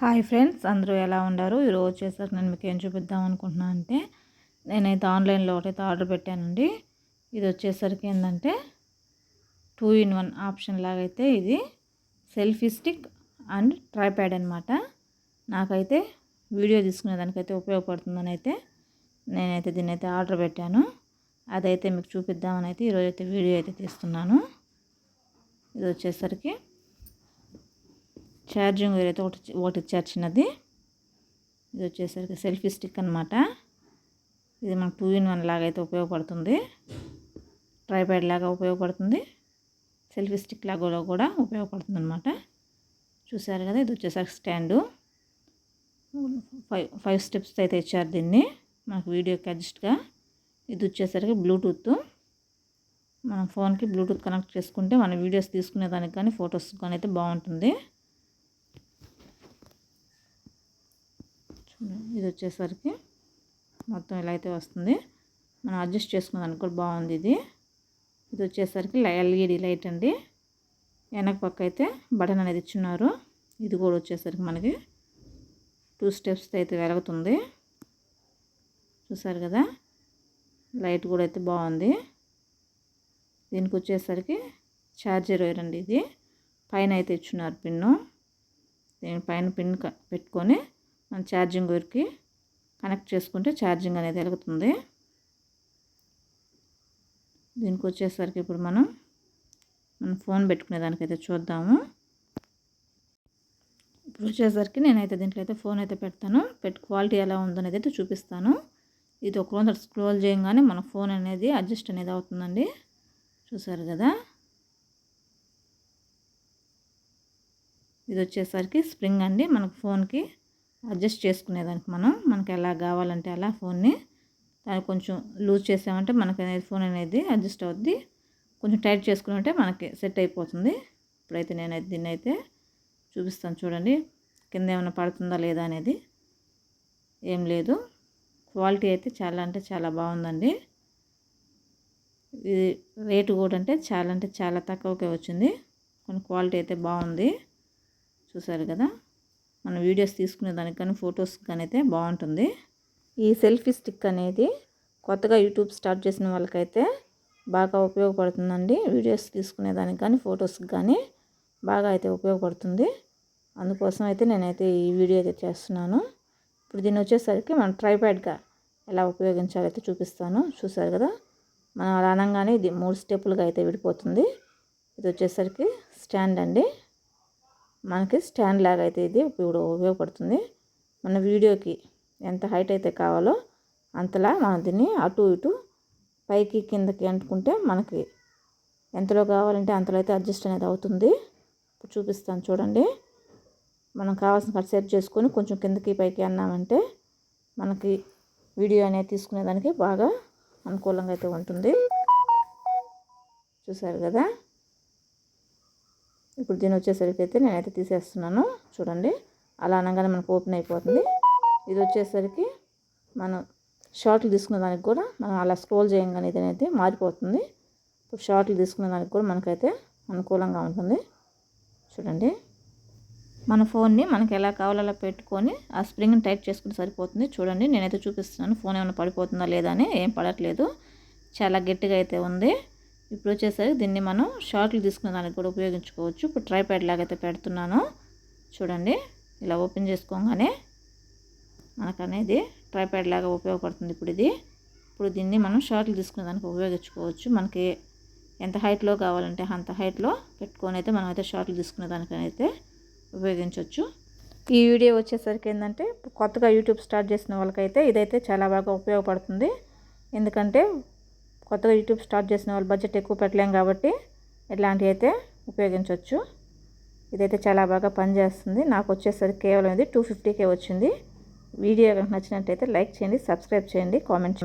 Hi friends అందరూ ఎలా ఉన్నారు? ఈరోజు వచ్చేసరికి నేను మీకు ఏం చూపిద్దాం అనుకుంటున్నాను అంటే నేనైతే ఆన్లైన్లో ఒకటైతే ఆర్డర్ పెట్టానండి. ఇది వచ్చేసరికి ఏంటంటే టూ ఇన్ వన్ ఆప్షన్ లాగైతే ఇది సెల్ఫీ స్టిక్ అండ్ ట్రైప్యాడ్ అనమాట నాకైతే వీడియో తీసుకునేదానికైతే ఉపయోగపడుతుందని అయితే నేనైతే దీన్ని అయితే ఆర్డర్ పెట్టాను. అదైతే మీకు చూపిద్దామని అయితే ఈరోజైతే వీడియో అయితే తీస్తున్నాను. ఇది వచ్చేసరికి ఛార్జింగ్ అయితే ఒకటి ఒకటి ఇచ్చారు చిన్నది ఇది వచ్చేసరికి సెల్ఫీ స్టిక్ అనమాట ఇది మనకు టూ ఇన్ వన్ లాగా అయితే ఉపయోగపడుతుంది. ట్రైప్యాడ్ లాగా ఉపయోగపడుతుంది. సెల్ఫీ స్టిక్ లాగా కూడా ఉపయోగపడుతుంది అనమాట చూసారు కదా ఇది వచ్చేసరికి స్టాండు. ఫైవ్ ఫైవ్ స్టెప్స్ అయితే ఇచ్చారు దీన్ని. మనకు వీడియోకి అడ్జస్ట్గా. ఇది వచ్చేసరికి బ్లూటూత్. మన ఫోన్కి బ్లూటూత్ కనెక్ట్ చేసుకుంటే మన వీడియోస్ తీసుకునే దానికి కానీ ఫొటోస్ కానీ అయితే బాగుంటుంది. ఇది వచ్చేసరికి మొత్తం ఇలా అయితే వస్తుంది. మనం అడ్జస్ట్ చేసుకునేదానికి కూడా బాగుంది ఇది. ఇది వచ్చేసరికి ఎల్ఈడి లైట్ అండి. వెనక పక్క అయితే బటన్ అనేది ఇచ్చున్నారు. ఇది కూడా వచ్చేసరికి మనకి టూ స్టెప్స్ అయితే వెలుగుతుంది. చూసారు కదా? లైట్ కూడా అయితే బాగుంది. దీనికి వచ్చేసరికి ఛార్జర్ వైర్ అండి ఇది. పైన అయితే ఇచ్చున్నారు పిన్ను. దీని పైన పిన్ పెట్టుకొని మన ఛార్జింగ్ వరకు కనెక్ట్ చేసుకుంటే ఛార్జింగ్ అనేది వెలుగుతుంది. దీనికి వచ్చేసరికి ఇప్పుడు మనం మన ఫోన్ పెట్టుకునే దానికైతే చూద్దాము. ఇప్పుడు వచ్చేసరికి నేనైతే దీంట్లో అయితే ఫోన్ అయితే పెడతాను. పెట్టి క్వాలిటీ ఎలా ఉందనేది అయితే చూపిస్తాను. ఇది ఒక రోజు స్క్రోల్ చేయగానే మన ఫోన్ అనేది అడ్జస్ట్ అనేది అవుతుందండి. చూసారు కదా? ఇది వచ్చేసరికి స్ప్రింగ్ అండి మనకు ఫోన్కి. అడ్జస్ట్ చేసుకునేదానికి మనం. మనకి ఎలా కావాలంటే అలా ఫోన్ని దాన్ని కొంచెం లూజ్ చేసామంటే మనకి అనేది ఫోన్ అనేది అడ్జస్ట్ అవుద్ది. కొంచెం టైట్ చేసుకుని మనకి సెట్ అయిపోతుంది. ఇప్పుడైతే నేనైతే దీన్ని అయితే చూపిస్తాను చూడండి. కింద ఏమైనా పడుతుందా లేదా అనేది ఏం లేదు. క్వాలిటీ అయితే చాలా అంటే చాలా బాగుందండి. ఇది రేటు కూడా అంటే చాలా అంటే చాలా తక్కువకే వచ్చింది. కొన్ని క్వాలిటీ అయితే బాగుంది. చూసారు కదా? మన వీడియోస్ తీసుకునే దానికి కానీ ఫొటోస్ కానీ అయితే బాగుంటుంది. ఈ సెల్ఫీ స్టిక్ అనేది కొత్తగా యూట్యూబ్ స్టార్ట్ చేసిన వాళ్ళకైతే బాగా ఉపయోగపడుతుందండి. వీడియోస్ తీసుకునే దానికి కానీ ఫొటోస్కి కానీ బాగా అయితే ఉపయోగపడుతుంది. అందుకోసం అయితే నేనైతే ఈ వీడియో అయితే చేస్తున్నాను. ఇప్పుడు దీన్ని వచ్చేసరికి మనం ట్రైప్యాడ్గా ఎలా ఉపయోగించాలో అయితే చూపిస్తాను. చూసారు కదా? మనం అలా అనగానే ఇది మూడు స్టెప్పులుగా అయితే విడిపోతుంది. ఇది వచ్చేసరికి స్టాండ్ అండి. మనకి స్టాండ్ లాగా అయితే ఇది ఇప్పుడు ఉపయోగపడుతుంది. మన వీడియోకి ఎంత హైట్ అయితే కావాలో అంతలా మనం దీన్ని అటు ఇటు పైకి కిందకి అంటుకుంటే మనకి ఎంతలో కావాలంటే అంతలో అయితే అడ్జస్ట్ అనేది అవుతుంది. ఇప్పుడు చూపిస్తాను చూడండి. మనం కావాల్సిన కట్ సెట్ చేసుకొని కొంచెం కిందకి పైకి అన్నామంటే మనకి వీడియో అనేది తీసుకునేదానికి బాగా అనుకూలంగా అయితే ఉంటుంది. చూసారు కదా? ఇప్పుడు దీని వచ్చేసరికి అయితే నేనైతే తీసేస్తున్నాను. చూడండి. అలా అనగానే మనకు ఓపెన్ అయిపోతుంది. ఇది వచ్చేసరికి మనం షార్ట్లు తీసుకునే దానికి కూడా మనం అలా స్క్రోల్ చేయగానే ఇదనైతే మారిపోతుంది. ఇప్పుడు షార్ట్లు తీసుకునే దానికి కూడా మనకైతే అనుకూలంగా ఉంటుంది. చూడండి. మన ఫోన్ని మనకి ఎలా కావాలో అలా పెట్టుకొని ఆ స్ప్రింగ్ని టైట్ చేసుకుంటే సరిపోతుంది. చూడండి. నేనైతే చూపిస్తున్నాను. ఫోన్ ఏమైనా పడిపోతుందా లేదా అని ఏం పడట్లేదు. చాలా గట్టిగా అయితే ఉంది. ఇప్పుడు వచ్చేసరికి దీన్ని మనం షార్ట్లు తీసుకునే దానికి కూడా ఉపయోగించుకోవచ్చు. ఇప్పుడు ట్రైప్యాడ్ లాగా అయితే పెడుతున్నాను. చూడండి ఇలా ఓపెన్ చేసుకోగానే మనకు అనేది ట్రైప్యాడ్ లాగా ఉపయోగపడుతుంది ఇప్పుడు ఇది. ఇప్పుడు దీన్ని మనం షార్ట్లు తీసుకునే దానికి ఉపయోగించుకోవచ్చు. మనకి ఎంత హైట్లో కావాలంటే అంత హైట్లో పెట్టుకొని అయితే మనం అయితే షార్ట్లు తీసుకునే దానికైతే ఉపయోగించవచ్చు ఈ వీడియో వచ్చేసరికి ఏంటంటే కొత్తగా యూట్యూబ్ స్టార్ట్ చేసిన వాళ్ళకైతే ఇదైతే చాలా బాగా ఉపయోగపడుతుంది. ఎందుకంటే కొత్తగా యూట్యూబ్ స్టార్ట్ చేసిన వాళ్ళు బడ్జెట్ ఎక్కువ పెట్టలేం కాబట్టి ఇట్లాంటివి అయితే ఉపయోగించవచ్చు ఇదైతే చాలా బాగా పనిచేస్తుంది. నాకు వచ్చేసరికి కేవలం ఇది టూ ఫిఫ్టీకే వచ్చింది. వీడియో కనుక నచ్చినట్టయితే లైక్ చేయండి సబ్స్క్రైబ్ చేయండి కామెంట్